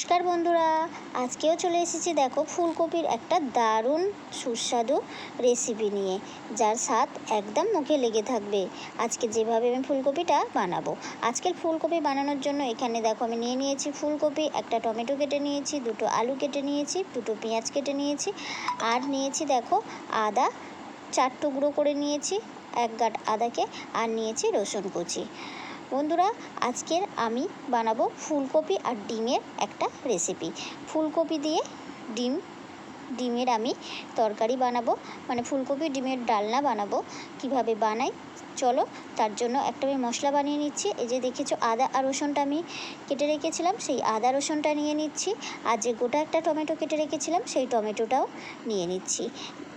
নমস্কার বন্ধুরা, আজকেও চলে এসেছি দেখো ফুলকপির একটা দারুণ সুস্বাদু রেসিপি নিয়ে, যার স্বাদ একদম মুখে লেগে থাকবে। আজকে যেভাবে আমি ফুলকপিটা বানাবো, আজকের ফুলকপি বানানোর জন্য এখানে দেখো আমি নিয়ে নিয়েছি ফুলকপি, একটা টমেটো কেটে নিয়েছি, দুটো আলু কেটে নিয়েছি, দুটো পেঁয়াজ কেটে নিয়েছি, আর নিয়েছি দেখো আদা চার টুকরো করে নিয়েছি, এক গাঁট আদাকে, আর নিয়েছি রসুন কুচি। বন্ধুরা, আজকের আমি বানাবো ফুলকপি আর ডিমের একটা রেসিপি ফুলকপি দিয়ে ডিম, ডিমের আমি তরকারি বানাবো মানে ফুলকপি ডিমের ডালনা বানাবো। কীভাবে বানাই? চলো, তার জন্য একটা আমি মশলা বানিয়ে নিচ্ছি। এই যে দেখেছ, আদা আর রসুনটা আমি কেটে রেখেছিলাম, সেই আদা রসুনটা নিয়ে নিচ্ছি। আর যে গোটা একটা টমেটো কেটে রেখেছিলাম, সেই টমেটোটাও নিয়ে নিচ্ছি।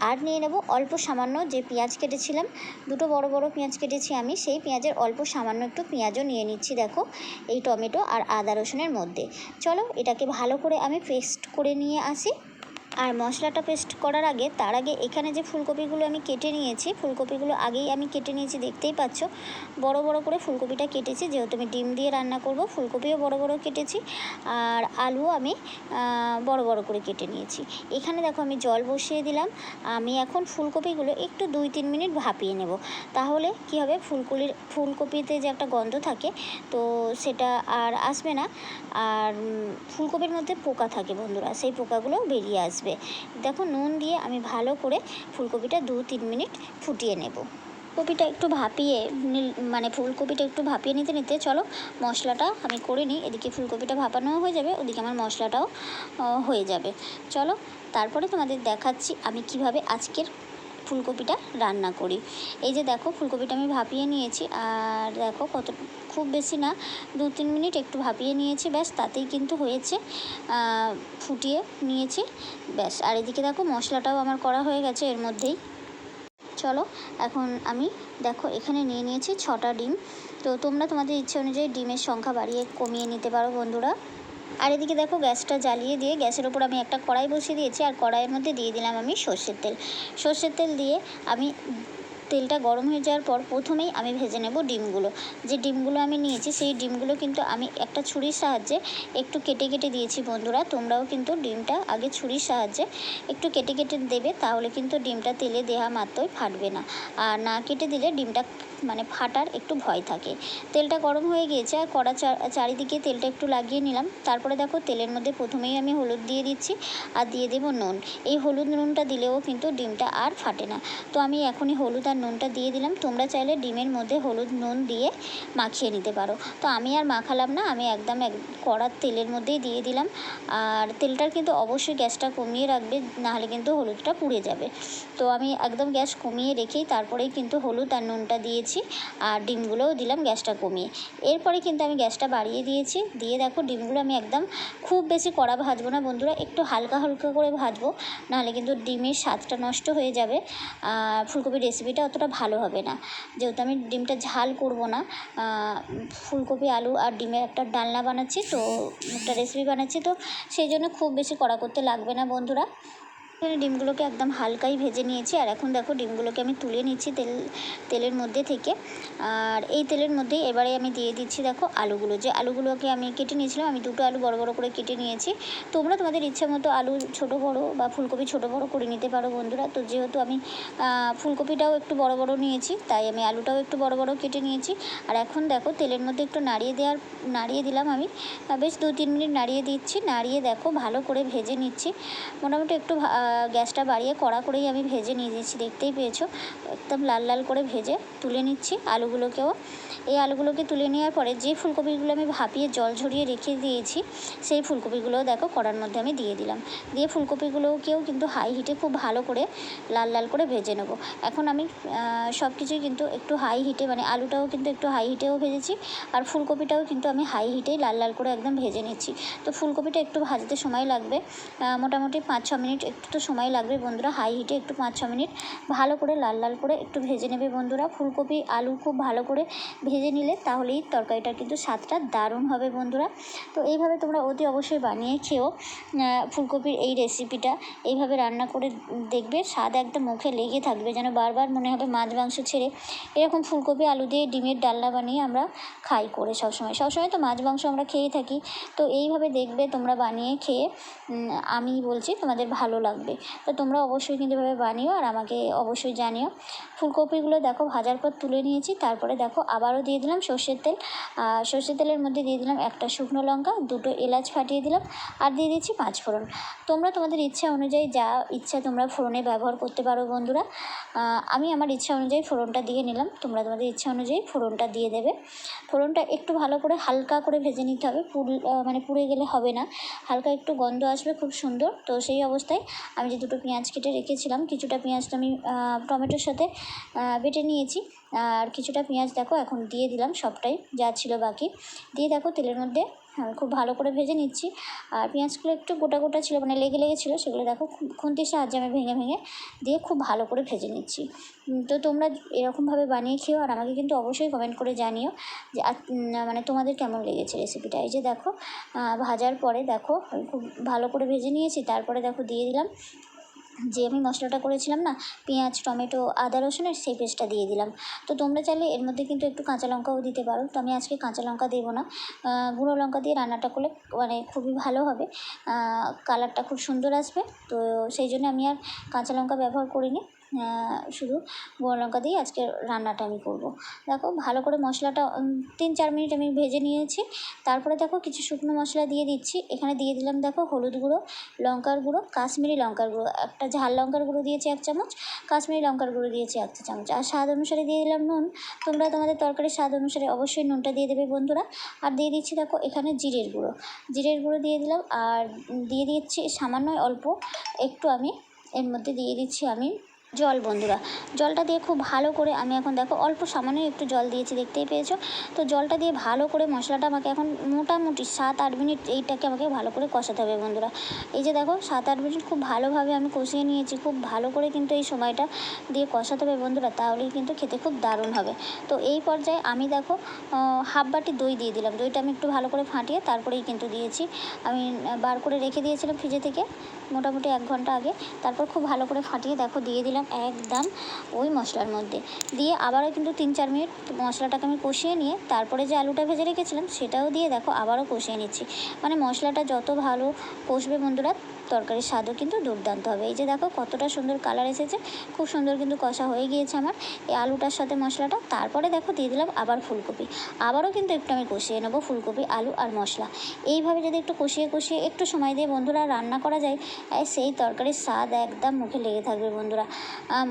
আর নিয়ে নেব অল্প সামান্য যে পেঁয়াজ কেটেছিলাম। দুটো বড় বড় পেঁয়াজ কেটেছি আমি, সেই পেঁয়াজের অল্প সামান্য একটু পেঁয়াজও নিয়ে নিচ্ছি দেখো এই টমেটো আর আদা রসুনের মধ্যে। চলো এটাকে ভালো করে আমি পেস্ট করে নিয়ে আসি। আর মশলাটা পেস্ট করার আগে, তার আগে এখানে যে ফুলকপিগুলো আমি কেটে নিয়েছি, ফুলকপিগুলো আগেই আমি কেটে নিয়েছি, দেখতেই পাচ্ছ। বড় বড় করে ফুলকপিটা কেটেছি, যেহেতু আমি ডিম দিয়ে রান্না করব, ফুলকপিও বড় বড় কেটেছি। আর আলুও আমি বড় বড় করে কেটে নিয়েছি। এখানে দেখো আমি জল বসিয়ে দিলাম। আমি এখন ফুলকপিগুলো একটু দুই তিন মিনিট ভাপিয়ে নেব। তাহলে কি হবে? ফুলকপির ফুলকপিতে যে একটা গন্ধ থাকে, তো সেটা আর আসবে না। আর ফুলকপির মধ্যে পোকা থাকে বন্ধুরা, সেই পোকাগুলো বেরিয়ে আসবে। দেখো নুন দিয়ে আমি ভালো করে ফুলকপিটা দু তিন মিনিট ফুটিয়ে নেব। কপিটা একটু ভাপিয়ে মানে ফুলকপিটা একটু ভাপিয়ে নিতে নিতে চলো মশলাটা আমি করে নিই। এদিকে ফুলকপিটা ভাপানো হয়ে যাবে, ওদিকে আমার মশলাটাও হয়ে যাবে। চলো, তারপরে তোমাদের দেখাচ্ছি আমি কীভাবে আজকের ফুলকপিটা রান্না করি। এই যে দেখো, ফুলকপিটা আমি ভাপিয়ে নিয়েছি। আর দেখো কত, খুব বেশি না, দু তিন মিনিট একটু ভাপিয়ে নিয়েছি, ব্যাস তাতেই কিন্তু হয়েছে ফুটিয়ে নিয়েছি, ব্যাস। আর এদিকে দেখো মশলাটাও আমার করা হয়ে গেছে এর মধ্যেই। চলো, এখন আমি দেখো এখানে নিয়ে নিয়েছি ছটা ডিম। তো তোমরা তোমাদের ইচ্ছে অনুযায়ী ডিমের সংখ্যা বাড়িয়ে কমিয়ে নিতে পারো বন্ধুরা। আর এদিকে দেখো গ্যাসটা জ্বালিয়ে দিয়ে গ্যাসের ওপর আমি একটা কড়াই বসিয়ে দিয়েছি, আর কড়াইয়ের মধ্যে দিয়ে দিলাম আমি সর্ষের তেল। সর্ষের তেল দিয়ে আমি তেলটা গরম হয়ে যাওয়ার পর প্রথমেই আমি ভেজে নেব ডিমগুলো। যে ডিমগুলো আমি নিয়েছি, সেই ডিমগুলো কিন্তু আমি একটা ছুরির সাহায্যে একটু কেটে কেটে দিয়েছি বন্ধুরা। তোমরাও কিন্তু ডিমটা আগে ছুরির সাহায্যে একটু কেটে কেটে দেবে, তাহলে কিন্তু ডিমটা তেলে দেওয়া মাত্রই ফাটবে না। আর না কেটে দিলে ডিমটা মানে ফাটার একটু ভয় থাকে। তেলটা গরম হয়ে গিয়েছে, আর কড়া চারিদিকে তেলটা একটু লাগিয়ে নিলাম। তারপরে দেখো তেলের মধ্যে প্রথমেই আমি হলুদ দিয়ে দিচ্ছি, আর দিয়ে দেবো নুন। এই হলুদ নুনটা দিলেও কিন্তু ডিমটা আর ফাটে না। তো আমি এখনই হলুদ আর নুনটা দিয়ে দিলাম। তোমরা চাইলে ডিমের মধ্যে হলুদ নুন দিয়ে মাখিয়ে নিতে পারো। তো আমি আর মাখালাম না, আমি একদম এক কড়ার তেলের মধ্যেই দিয়ে দিলাম। আর তেলটার কিন্তু অবশ্যই গ্যাসটা কমিয়ে রাখবে, নাহলে কিন্তু হলুদটা পুড়ে যাবে। তো আমি একদম গ্যাস কমিয়ে রেখেই তারপরেই কিন্তু হলুদ আর নুনটা দিয়েছি আর ডিমগুলোও দিলাম গ্যাসটা কমিয়ে। এরপরে কিন্তু আমি গ্যাসটা বাড়িয়ে দিয়েছি। দিয়ে দেখো ডিমগুলো আমি একদম খুব বেশি কড়া ভাজবো না বন্ধুরা, একটু হালকা হালকা করে ভাজবো, নাহলে কিন্তু ডিমের স্বাদটা নষ্ট হয়ে যাবে। ফুলকপির রেসিপিটা অতটা ভালো হবে না। যেহেতু আমি ডিমটা ঝাল করব না ফুলকপি, আলু আর ডিমের একটা ডালনা বানাচ্ছি, তো একটা রেসিপি বানাচ্ছি, তো সেই জন্য খুব বেশি কড়া করতে লাগবে না বন্ধুরা। এখানে ডিমগুলোকে একদম হালকাই ভেজে নিয়েছি। আর এখন দেখো ডিমগুলোকে আমি তুলে নিচ্ছি তেল, তেলের মধ্যে থেকে। আর এই তেলের মধ্যে এবারে আমি দিয়ে দিচ্ছি দেখো আলুগুলো। যে আলুগুলোকে আমি কেটে নিয়েছিলাম, আমি দুটো আলু বড় বড় করে কেটে নিয়েছি। তোমরা তোমাদের ইচ্ছে মতো আলু ছোট বড় বা ফুলকপি ছোট বড় করে নিতে পারো বন্ধুরা। তো যেহেতু আমি ফুলকপিটাও একটু বড় বড় নিয়েছি, তাই আমি আলুটাও একটু বড় বড় কেটে নিয়েছি। আর এখন দেখো তেলের মধ্যে একটু নাড়িয়ে দেওয়ার, নাড়িয়ে দিলাম আমি। বেশ দু তিন মিনিট নাড়িয়ে দিচ্ছি। নাড়িয়ে দেখো ভালো করে ভেজে নিচ্ছি। মোটামুটি একটু গ্যাসটা বাড়িয়ে কড়া করেই আমি ভেজে নিয়ে দিচ্ছি দেখতেই পেয়েছ। একদম লাল লাল করে ভেজে তুলে নিচ্ছি আলুগুলোকেও। এই আলুগুলোকে তুলে নেওয়ার পরে যে ফুলকপিগুলো আমি ভাপিয়ে জল ঝরিয়ে রেখে দিয়েছি, সেই ফুলকপিগুলোও দেখো কড়ার মধ্যে আমি দিয়ে দিলাম। দিয়ে ফুলকপিগুলোকেও কিন্তু হাই হিটে খুব ভালো করে লাল লাল করে ভেজে নেব। এখন আমি সব কিছুই কিন্তু একটু হাই হিটে মানে আলুটাও কিন্তু একটু হাই হিটেও ভেজেছি, আর ফুলকপিটাও কিন্তু আমি হাই হিটেই লাল লাল করে একদম ভেজে নিচ্ছি। তো ফুলকপিটা একটু ভাজতে সময় লাগবে মোটামুটি পাঁচ ছ মিনিট একটু তো সময় লাগবে বন্ধুরা। হাই হিটে একটু পাঁচ ছ মিনিট। ভালো করে লাল লাল করে একটু ভেজে নেবে বন্ধুরা। ফুলকপি আলু খুব ভালো করে ভেজে নিলে তাহলেই তরকারিটার কিন্তু স্বাদটা দারুণ হবে বন্ধুরা। তো এইভাবে তোমরা অতি অবশ্যই বানিয়ে আহ, ফুলকপির এই রেসিপিটা এইভাবে রান্না করে দেখবে। স্বাদ একদম মুখে লেগে থাকবে যেন বারবার মনে হবে মাছ মাংস ছেড়ে। এরকম ফুলকপি আলু দিয়ে ডিমের ডালনা বানিয়ে আমরা খাই করে সবসময়। সবসময় তো মাছ মাংস আমরা খেয়েই থাকি। তো এইভাবে দেখবে তোমরা বানিয়ে খেয়ে আমি বলছি তোমাদের ভালো লাগবে। তো তোমরা অবশ্যই কিন্তু এভাবে বানিও আর আমাকে অবশ্যই জানিও। ফুলকপিগুলো দেখো ভাজার পর তুলে নিয়েছি, তারপরে দেখো আবারও দিয়ে দিলাম সর্ষের তেল। সর্ষের তেলের মধ্যে দিয়ে দিলাম একটা শুকনো লঙ্কা, দুটো এলাচ ফাটিয়ে দিলাম আর দিয়ে দিচ্ছি পাঁচ ফোড়ন। তোমরা তোমাদের ইচ্ছা অনুযায়ী যা ইচ্ছা তোমরা ফোড়নে ব্যবহার করতে পারো বন্ধুরা। আমি আমার ইচ্ছা অনুযায়ী ফোড়নটা দিয়ে নিলাম, তোমরা তোমাদের ইচ্ছা অনুযায়ী ফোড়নটা দিয়ে দেবে। ফোড়নটা একটু ভালো করে হালকা করে ভেজে নিতে হবে, পুর মানে পুড়ে গেলে হবে না। হালকা একটু গন্ধ আসবে খুব সুন্দর, তো সেই অবস্থায় আমি যে দুটো পেঁয়াজ কেটে রেখেছিলাম, কিছুটা পেঁয়াজটা আমি টমেটোর সাথে বেটে নিয়েছি। আর কিছুটা পেঁয়াজ দেখো, এখন দিয়ে দিলাম সবটাই, যা ছিল বাকি। দিয়ে দেখো তেলের মধ্যে খুব ভালো করে ভেজে নিচ্ছি। আর পেঁয়াজগুলো একটু গোটা গোটা ছিল মানে লেগে লেগে ছিল, সেগুলো দেখো খুন্তির সাহায্যে আমি ভেঙে ভেঙে দিয়ে খুব ভালো করে ভেজে নিচ্ছি। তো তোমরা এরকমভাবে বানিয়ে খেও আর আমাকে কিন্তু অবশ্যই কমেন্ট করে জানিও যে মানে তোমাদের কেমন লেগেছে রেসিপিটা এই যে দেখো ভাজার পরে দেখো খুব ভালো করে ভেজে নিয়েছি, তারপরে দেখো দিয়ে দিলাম যে আমি মশলাটা করেছিলাম না, পেঁয়াজ, টমেটো, আদা, রসুনের সেই পেস্টটা দিয়ে দিলাম। তো তোমরা চাইলে এর মধ্যে কিন্তু একটু কাঁচা লঙ্কাও দিতে পারো। তো আমি আজকে কাঁচা লঙ্কা দেবো না। গুঁড়ো লঙ্কা দিয়ে রান্নাটা করলে মানে খুবই ভালো হবে। কালারটা খুব সুন্দর আসবে। তো সেই জন্য আমি আর কাঁচা লঙ্কা ব্যবহার করিনি। শুধু গুঁড়ো লঙ্কা দিয়ে আজকে রান্নাটা আমি করব। দেখো ভালো করে মশলাটা তিন চার মিনিট আমি ভেজে নিয়েছি। তারপরে দেখো কিছু শুকনো মশলা দিয়ে দিচ্ছি। এখানে দিয়ে দিলাম দেখো হলুদ গুঁড়ো, লঙ্কার গুঁড়ো, কাশ্মীরি লঙ্কার গুঁড়ো। একটা ঝাল লঙ্কার গুঁড়ো দিয়েছি এক চামচ, কাশ্মীরি লঙ্কার গুঁড়ো দিয়েছি এক চামচ। আর স্বাদ অনুসারে দিয়ে দিলাম নুন। তোমরা তোমাদের তরকারির স্বাদ অনুসারে অবশ্যই নুনটা দিয়ে দেবে বন্ধুরা। আর দিয়ে দিচ্ছি দেখো এখানে জিরের গুঁড়ো। জিরের গুঁড়ো দিয়ে দিলাম। আর দিয়ে দিচ্ছি সামান্য অল্প। একটু আমি এর মধ্যে দিয়ে দিচ্ছি আমি জল বন্ধুরা, জলটা দিয়ে খুব ভালো করে আমি এখন দেখো অল্প সামান্য একটু জল দিয়েছি, দেখতেই পেয়েছ? তো জলটা দিয়ে ভালো করে মশলাটা আমাকে এখন মোটামুটি সাত আট মিনিট এইটাকে আমাকে ভালো করে কষাতে হবে বন্ধুরা। এই যে দেখো সাত আট মিনিট খুব ভালোভাবে আমি কষিয়ে নিয়েছি, খুব ভালো করে কিন্তু এই সময়টা দিয়ে কষাতে হবে বন্ধুরা, তাহলেই কিন্তু খেতে খুব দারুণ হবে। তো এই পর্যায়ে আমি দেখো হাফ বাটি দই দিয়ে দিলাম, দইটা আমি একটু ভালো করে ফাটিয়ে তারপরেই কিন্তু দিয়েছি। আমি বার করে রেখে দিয়েছিলাম ফ্রিজে থেকে, মোটামুটি এক ঘণ্টা আগে, তারপর খুব ভালো করে ফাটিয়ে দেখো দিয়ে দিলাম। একদম ওই মশলার মধ্যে। দিয়ে আবারও কিন্তু তিন চার মিনিট মশলাটাকে আমি কষিয়ে নিয়ে তারপরে যে আলুটা ভেজে রেখেছিলাম সেটাও দিয়ে দেখো আবারও কষিয়ে নিচ্ছি। মানে মশলাটা যত ভালো কষবে বন্ধুরা তরকারির স্বাদও কিন্তু দুর্দান্ত হবে। এই যে দেখো কতটা সুন্দর কালার এসেছে, খুব সুন্দর কিন্তু কষা হয়ে গিয়েছে আমার। এই আলুটার সাথে মশলাটা, তারপরে দেখো দিয়ে দিলাম আবার ফুলকপি। আবারও কিন্তু একটু আমি কষিয়ে নেব ফুলকপি, আলু আর মশলা। এইভাবে যদি একটু কষিয়ে কষিয়ে একটু সময় দিয়ে বন্ধুরা রান্না করা যায় সেই তরকারির স্বাদ একদম মুখে লেগে থাকবে বন্ধুরা।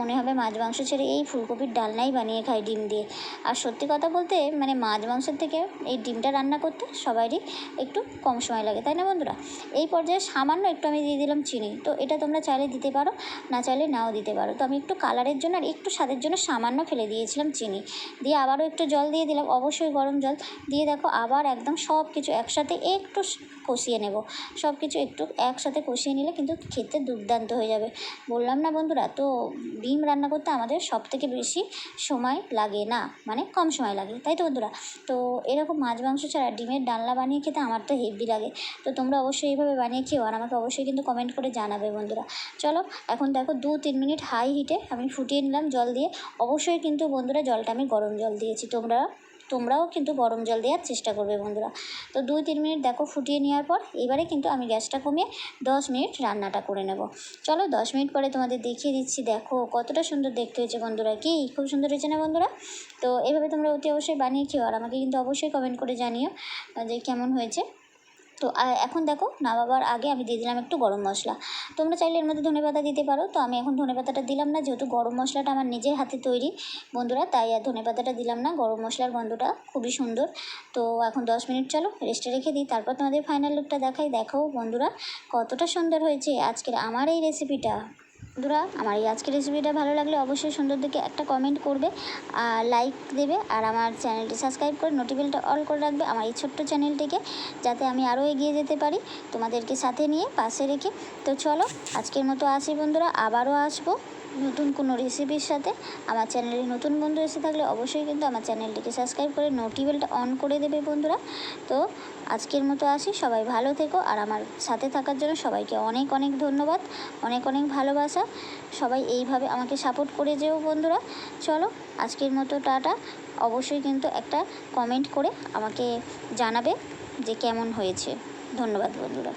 মনে হবে মাছ মাংস ছেড়ে এই ফুলকপির ডালনাই বানিয়ে খাই ডিম দিয়ে। আর সত্যি কথা বলতে মানে মাছ মাংসের থেকে এই ডিমটা রান্না করতে সবারই একটু কম সময় লাগে, তাই না বন্ধুরা? এই পর্যায়ে সামান্য একটু আমি দিয়ে দিলাম চিনি। তো এটা তোমরা চাইলে দিতে পারো, না চাইলে নাও দিতে পারো। তো আমি একটু কালারের জন্য আর একটু স্বাদের জন্য সামান্য ফেলে দিয়েছিলাম চিনি। দিয়ে আবারও একটু জল দিয়ে দিলাম, অবশ্যই গরম জল। দিয়ে দেখো আবার একদম সব কিছু একসাথে একটু কষিয়ে নেব। সব কিছু একটু একসাথে কষিয়ে নিলে কিন্তু খেতে দুর্দান্ত হয়ে যাবে। বললাম, না বন্ধুরা, তো ডিম রান্না করতে আমাদের সব থেকে বেশি সময় লাগে না? মানে কম সময় লাগে, তাই তো বন্ধুরা? তো এরকম মাছ, মাংস ছাড়া ডিমের ডালনা বানিয়ে খেতে আমার তো হেভি লাগে। তো তোমরা অবশ্যই এইভাবে বানিয়ে খেও আর আমাকে অবশ্যই কিন্তু কমেন্ট করে জানাবে বন্ধুরা। চলো, এখন দেখো দু তিন মিনিট হাই হিটে আমি ফুটিয়ে নিলাম জল দিয়ে। অবশ্যই কিন্তু বন্ধুরা জলটা আমি গরম জল দিয়েছি। তোমরা তোমরাও কিন্তু গরম জল দেওয়ার চেষ্টা করবে বন্ধুরা। তো দুই তিন মিনিট দেখো ফুটিয়ে নেওয়ার পর, এবারে কিন্তু আমি গ্যাসটা কমিয়ে দশ মিনিট রান্নাটা করে নেব। চলো দশ মিনিট পরে তোমাদের দেখিয়ে দিচ্ছি, দেখো কতটা সুন্দর দেখতে হয়েছে বন্ধুরা। কি, খুব সুন্দর হয়েছে না বন্ধুরা? তো এভাবে তোমরা অতি অবশ্যই বানিয়ে খেও, আর আমাকে কিন্তু অবশ্যই কমেন্ট করে জানিও যে কেমন হয়েছে। তো এখন দেখো নামাবার আগে আমি দিয়ে দিলাম একটু গরম মশলা। তোমরা চাইলে এর মধ্যে ধনে পাতা দিতে পারো। তো আমি এখন ধনে পাতাটা দিলাম না, যেহেতু গরম মশলাটা আমার নিজের হাতে তৈরি বন্ধুরা, তাই আর ধনে পাতাটা দিলাম না। গরম মশলার গন্ধটা খুবই সুন্দর। তো এখন দশ মিনিট চলো রেস্টে রেখে দিই। তারপর তোমাদের ফাইনাল লুকটা দেখাই। দেখো বন্ধুরা, কতটা সুন্দর হয়েছে আজকের আমার এই রেসিপিটা বন্ধুরা, আমার এই আজকের রেসিপিটা ভালো লাগলে অবশ্যই সুন্দর দিকে একটা কমেন্ট করবে, আর লাইক দেবে, আর আমার চ্যানেলটি সাবস্ক্রাইব করে নোটিফিকেশনটা অল করে রাখবে আমার এই ছোট্ট চ্যানেলটিকে যাতে আমি আরও এগিয়ে যেতে পারি তোমাদেরকে সাথে নিয়ে, পাশে রেখে। তো চলো, আজকের মতো আসি বন্ধুরা, আবারও আসব। নতুন কোনো রেসিপির সাথে আমার চ্যানেলে নতুন বন্ধু এসে থাকলে অবশ্যই কিন্তু আমার চ্যানেলটিকে সাবস্ক্রাইব করে নোটিবেলটা অন করে দেবে বন্ধুরা। তো আজকের মতো আসি, সবাই ভালো থেকো আর আমার সাথে থাকার জন্য সবাইকে অনেক অনেক ধন্যবাদ, অনেক অনেক ভালোবাসা। সবাই এইভাবে আমাকে সাপোর্ট করে যেও বন্ধুরা। চলো আজকের মতো টাটা। অবশ্যই কিন্তু একটা কমেন্ট করে আমাকে জানাবে যে কেমন হয়েছে। ধন্যবাদ বন্ধুরা।